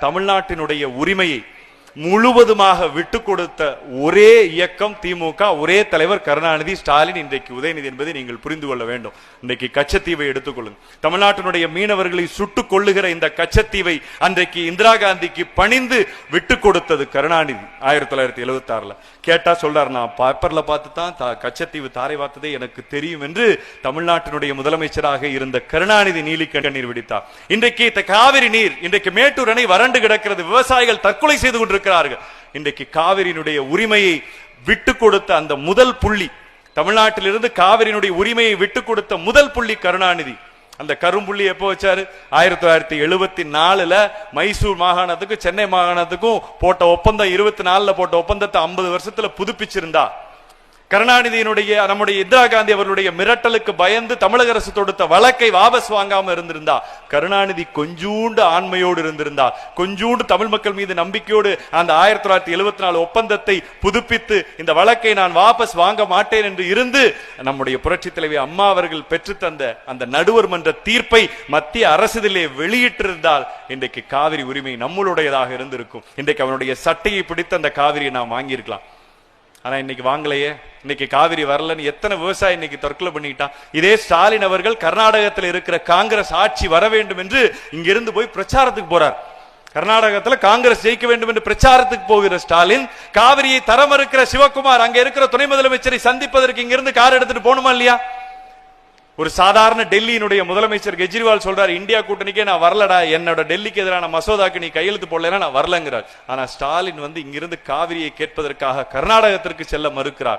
தமிழ்நாட்டினுடைய உரிமையை முழுவதுமாக விட்டு கொடுத்த ஒரே இயக்கம் திமுக ஒரே தலைவர் கருணாநிதி ஸ்டாலின் இன்றைக்கு உதயநிதி என்பதை நீங்கள் புரிந்து கொள்ள வேண்டும். இன்றைக்கு கச்சத்தீவை எடுத்துக்கொள்ளுங்க தமிழ்நாட்டினுடைய மீனவர்களை சுட்டுக் கொள்ளுகிற இந்த கச்சத்தீவை அன்றைக்கு இந்திரா காந்திக்கு பணிந்து விட்டு கொடுத்தது கருணாநிதி ஆயிரத்தி தொள்ளாயிரத்தி எழுபத்தி ஆறுல கேட்டா சொல்றாரு நான் பேப்பர்ல பார்த்து தான் தா- கச்சத்தீவு தாரை பார்த்ததே எனக்கு தெரியும் என்று தமிழ்நாட்டினுடைய முதலமைச்சராக இருந்த கருணாநிதி நீலி கண்ணீர் விடித்தார். இன்றைக்கு காவிரி நீர் இன்றைக்கு மேட்டூர் அணை வறண்டு கிடக்கிறது விவசாயிகள் தற்கொலை செய்து இருக்கிறார்கள் இன்றைக்கு காவிரியினுடைய உரிமையை விட்டு கொடுத்த அந்த முதல் புள்ளி தமிழ்நாட்டிலிருந்து காவிரியினுடைய உரிமையை விட்டு கொடுத்த முதல் புள்ளி கருணாநிதி. அந்த கரும்புள்ளி எப்போ வச்சாரு? ஆயிரத்தி தொள்ளாயிரத்தி எழுபத்தி நாலுல மைசூர் மாகாணத்துக்கும் சென்னை மாகாணத்துக்கும் போட்ட ஒப்பந்தம் இருபத்தி நாலுல போட்ட ஒப்பந்தத்தை ஐம்பது வருஷத்துல புதுப்பிச்சிருந்தா. கருணாநிதியினுடைய நம்முடைய இந்திரா காந்தி அவர்களுடைய மிரட்டலுக்கு பயந்து தமிழக அரசு தொடுத்த வழக்கை வாபஸ் வாங்காம இருந்திருந்தா கருணாநிதி கொஞ்சூண்டு ஆண்மையோடு இருந்திருந்தா கொஞ்சூண்டு தமிழ் மக்கள் மீது நம்பிக்கையோடு அந்த ஆயிரத்தி தொள்ளாயிரத்தி எழுபத்தி நாலு ஒப்பந்தத்தை புதுப்பித்து இந்த வழக்கை நான் வாபஸ் வாங்க மாட்டேன் என்று இருந்து நம்முடைய புரட்சி தலைவி அம்மா அவர்கள் பெற்றுத்தந்த அந்த நடுவர் மன்ற தீர்ப்பை மத்திய அரசிலே வெளியிட்டிருந்தால் இன்றைக்கு காவிரி உரிமை நம்மளுடையதாக இருந்திருக்கும். இன்றைக்கு அவனுடைய சட்டையை பிடித்து அந்த காவிரியை நாம் வாங்கியிருக்கலாம். ஆனா இன்னைக்கு வாங்கலையே. இன்னைக்கு காவிரி வரலன்னு எத்தனை விவசாயி இன்னைக்கு தற்கொலை பண்ணிக்கிட்டான் இதே ஸ்டாலின் அவர்கள் கர்நாடகத்தில் இருக்கிற காங்கிரஸ் ஆட்சி வர வேண்டும் என்று இங்கிருந்து போய் பிரச்சாரத்துக்கு போறார். கர்நாடகத்தில் காங்கிரஸ் ஜெயிக்க வேண்டும் என்று பிரச்சாரத்துக்கு போகிற ஸ்டாலின் காவிரியை தர மறுக்கிற சிவகுமார் அங்க இருக்கிற துணை முதலமைச்சரை சந்திப்பதற்கு இங்கிருந்து கார் எடுத்துட்டு போகணுமா இல்லையா? ஒரு சாதாரண டெல்லியினுடைய முதலமைச்சர் கெஜ்ரிவால் சொல்றாரு இந்தியா கூட்டணிக்கே நான் வரலடா என்னோட டெல்லிக்கு எதிரான மசோதாக்கு நீ கையெழுத்து போடலன்னா நான் வரலங்கிறார். ஆனா ஸ்டாலின் வந்து இங்கிருந்து காவிரியை கேட்பதற்காக கர்நாடகத்திற்கு செல்ல மறுக்கிறார்.